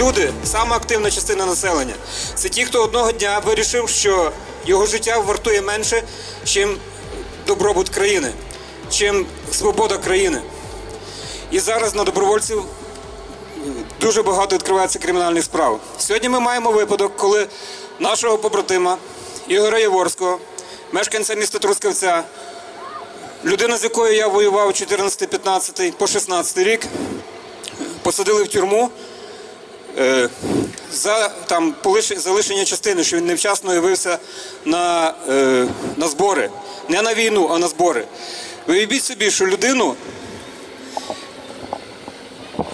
люди, сама активна частина населення. Це ті, хто одного дня вирішив, що його життя вартує менше, чим добробут країни, чим свобода країни. І зараз на добровольців дуже багато відкривається кримінальних справ. Сьогодні ми маємо випадок, коли нашого побратима Ігоря Яворського, мешканця міста Трускавця, людина, з якою я воював 14-15 по 16 рік, посадили в тюрму за там залишення частини, що він невчасно явився на, е, на збори. Не на війну, а на збори. Уявіть собі, що людину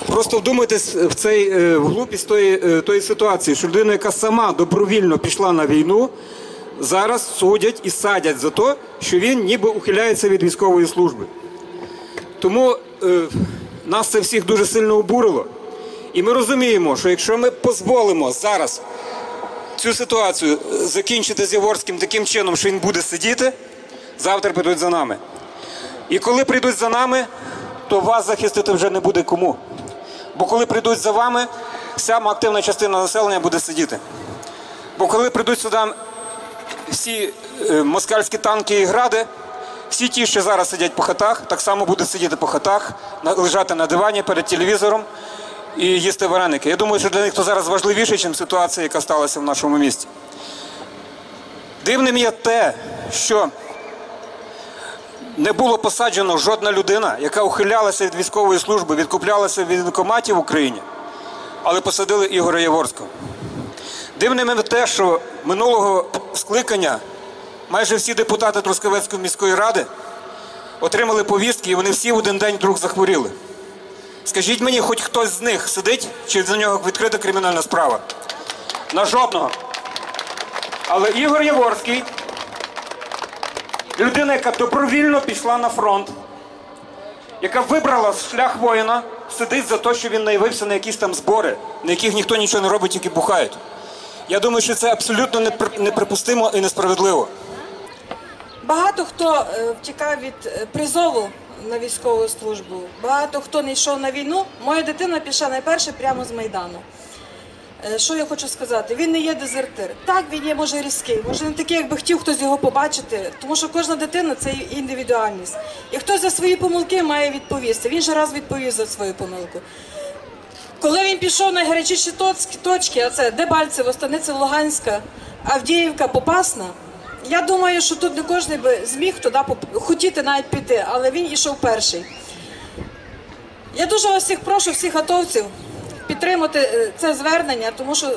Просто вдумайтесь в цей е, глупість тої, е, тої ситуації, що людина, яка сама добровільно пішла на війну, зараз судять і садять за те, що він ніби ухиляється від військової служби. Тому е, нас це всіх дуже сильно обурило. І ми розуміємо, що якщо ми дозволимо зараз цю ситуацію е, закінчити з Яворським таким чином, що він буде сидіти, завтра прийдуть за нами. І коли прийдуть за нами, то вас захистити вже не буде кому. Бо коли прийдуть за вами, сама активна частина населення буде сидіти. Бо коли прийдуть сюди всі е, москальські танки і гради, всі ті, що зараз сидять по хатах, так само будуть сидіти по хатах, лежати на дивані перед телевізором і їсти вареники. Я думаю, що для них це зараз важливіше, ніж ситуація, яка сталася в нашому місті. Дивним є те, що не було посаджено жодна людина, яка ухилялася від військової служби, відкуплялася від військкоматів в Україні, але посадили Ігоря Яворського. Дивним є те, що минулого скликання майже всі депутати Трускавецької міської ради отримали повістки, і вони всі в один день вдруг захворіли. Скажіть мені, хоч хтось з них сидить, чи за нього відкрита кримінальна справа? На жодного. Але Ігор Яворський людина, яка добровільно пішла на фронт, яка вибрала шлях воїна, сидить за те, що він не явився на якісь там збори, на яких ніхто нічого не робить, тільки бухають. Я думаю, що це абсолютно неприпустимо і несправедливо. Багато хто е, втікав від е, призову на військову службу. Багато хто не йшов на війну. Моя дитина пішла найперше прямо з Майдану. Е, Що я хочу сказати? Він не є дезертир. Так, він є може різкий, може не такий, якби хотів хтось його побачити, тому що кожна дитина це індивідуальність. І хтось за свої помилки має відповісти. Він же раз відповів за свою помилку. Коли він пішов на гарячіші точки, а це Дебальцево, Станиця Луганська, Авдіївка, Попасна, я думаю, що тут не кожен би зміг туди хотіти навіть піти, але він ішов перший. Я дуже вас всіх прошу, всіх атовців, підтримати е, це звернення, тому що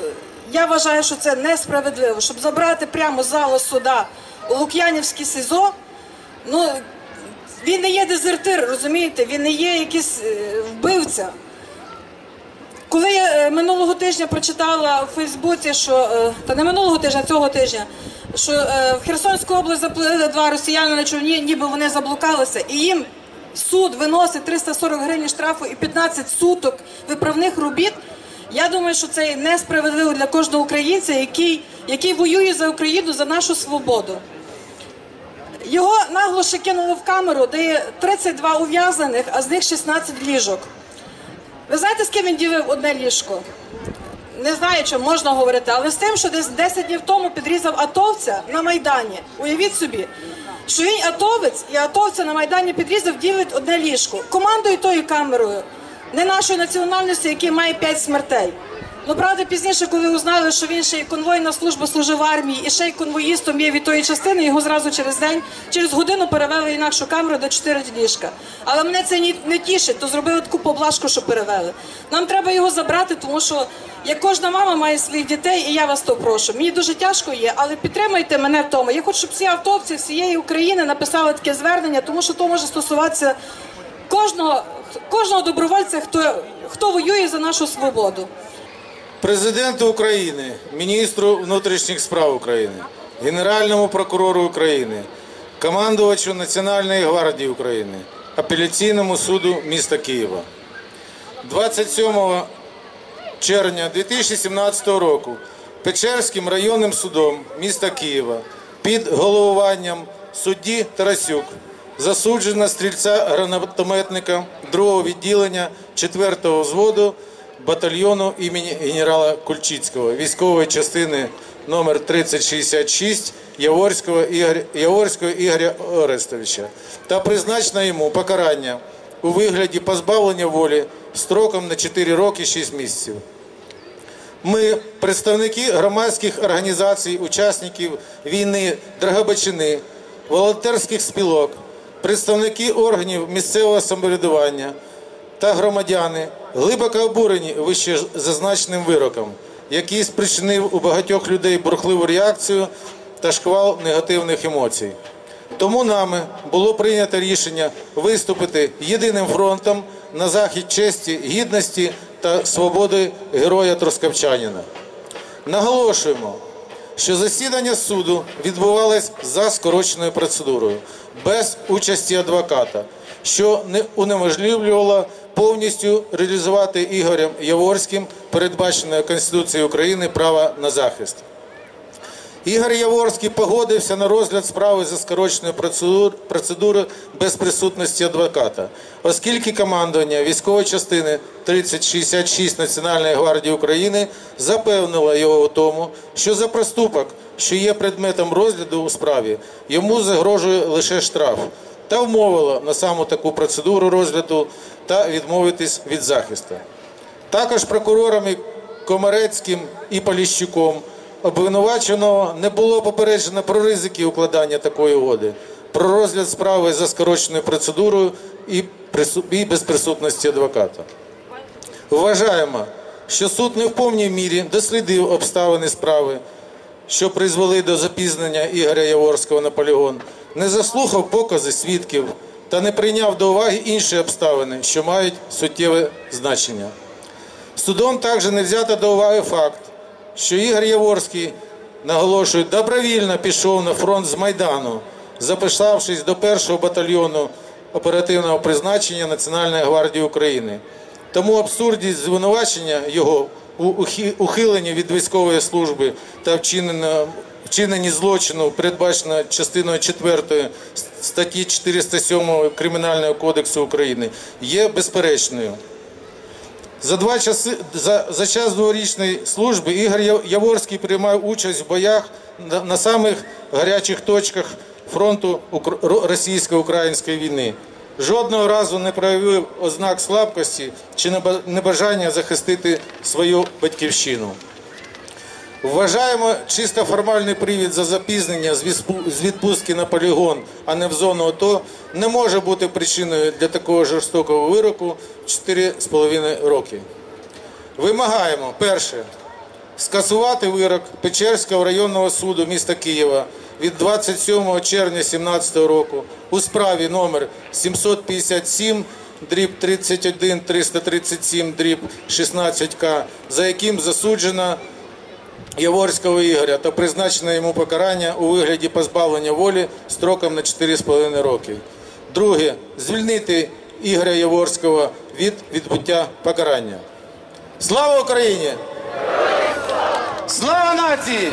я вважаю, що це несправедливо, щоб забрати прямо залу суда у Лук'янівське СИЗО. Ну, він не є дезертир, розумієте, він не є якийсь е, вбивця. Коли я е, минулого тижня прочитала у Фейсбуці, що та не минулого тижня, а цього тижня, що е, в Херсонську область заплили два росіяни на човні, ніби вони заблукалися, і їм суд виносить 340 гривень штрафу і 15 суток виправних робіт. Я думаю, що це несправедливо для кожного українця, який, який воює за Україну за нашу свободу. Його нагло ще кинули в камеру, де є 32 ув'язнених, а з них 16 ліжок. Ви знаєте, з ким він ділив одне ліжко? Не знаю, чи можна говорити, але з тим, що десь 10 днів тому підрізав атовця на Майдані. Уявіть собі, що він атовець і атовця на Майдані підрізав, ділить одне ліжко. Командою тою камерою, не нашої національності, який має 5 смертей. Ну, правда, пізніше, коли узнали, що він ще й конвойна служба служив в армії, і ще й конвоїстом є від тої частини, його зразу через день, через годину перевели інакшу камеру до 4 ліжка. Але мене це не тішить, то зробили таку поблажку, що перевели. Нам треба його забрати, тому що як кожна мама має своїх дітей, і я вас то прошу. Мені дуже тяжко є, але підтримайте мене в тому. Я хочу, щоб всі автовці всієї України написали таке звернення, тому що то може стосуватися кожного, кожного добровольця, хто, хто воює за нашу свободу. Президенту України, міністру внутрішніх справ України, Генеральному прокурору України, командувачу Національної гвардії України, апеляційному суду міста Києва. 27 червня 2017 року Печерським районним судом міста Києва під головуванням судді Тарасюк засуджено стрільця гранатометника 2 відділення 4-го взводу батальйону імені генерала Кульчицького військової частини номер 3066 Яворського Ігоря, Яворського Ігоря Орестовича та призначено йому покарання у вигляді позбавлення волі строком на 4 роки 6 місяців. Ми, представники громадських організацій, учасників війни Драгобичини, волонтерських спілок, представники органів місцевого самоврядування та громадяни глибоко обурені вище зазначеним вироком, який спричинив у багатьох людей бурхливу реакцію та шквал негативних емоцій. Тому нами було прийнято рішення виступити єдиним фронтом на захід честі, гідності та свободи героя Трускавчанина. Наголошуємо, що засідання суду відбувалось за скороченою процедурою, без участі адвоката, що не унеможливлювало повністю реалізувати Ігорем Яворським передбачене Конституцією України право на захист. Ігор Яворський погодився на розгляд справи за скороченою процедур- процедурою без присутності адвоката, оскільки командування військової частини 3066 Національної гвардії України запевнило його у тому, що за проступок, що є предметом розгляду у справі, йому загрожує лише штраф, та вмовило на саму таку процедуру розгляду та відмовитись від захисту. Також прокурорами Комарецьким і Поліщуком обвинуваченого не було попереджено про ризики укладання такої угоди, про розгляд справи за скороченою процедурою і без присутності адвоката. Вважаємо, що суд не в повній мірі дослідив обставини справи, що призвели до запізнення Ігоря Яворського на полігон, не заслухав покази свідків та не прийняв до уваги інші обставини, що мають суттєве значення. Судом також не взято до уваги факт, що Ігор Яворський, наголошую, добровільно пішов на фронт з Майдану, записавшись до першого батальйону оперативного призначення Національної гвардії України. Тому абсурдність звинувачення його у ухиленні від військової служби та вчинено- вчиненні злочину, передбачено частиною 4 статті 407 Кримінального кодексу України, є безперечною. За два часи за, за час дворічної служби Ігор Яворський приймав участь в боях на, на самих гарячих точках фронту Укр- російсько-української війни. Жодного разу не проявив ознак слабкості чи небажання захистити свою батьківщину. Вважаємо чисто формальний привід за запізнення з відпустки на полігон, а не в зону АТО, не може бути причиною для такого жорстокого вироку 4,5 роки. Вимагаємо перше скасувати вирок Печерського районного суду міста Києва від 27 червня 2017 року у справі номер 757 дріб 31 337 дріб 16К, за яким засуджено Яворського Ігоря та призначено йому покарання у вигляді позбавлення волі строком на 4,5 роки. Друге. Звільнити Ігоря Яворського від відбуття покарання. Слава Україні! Слава нації!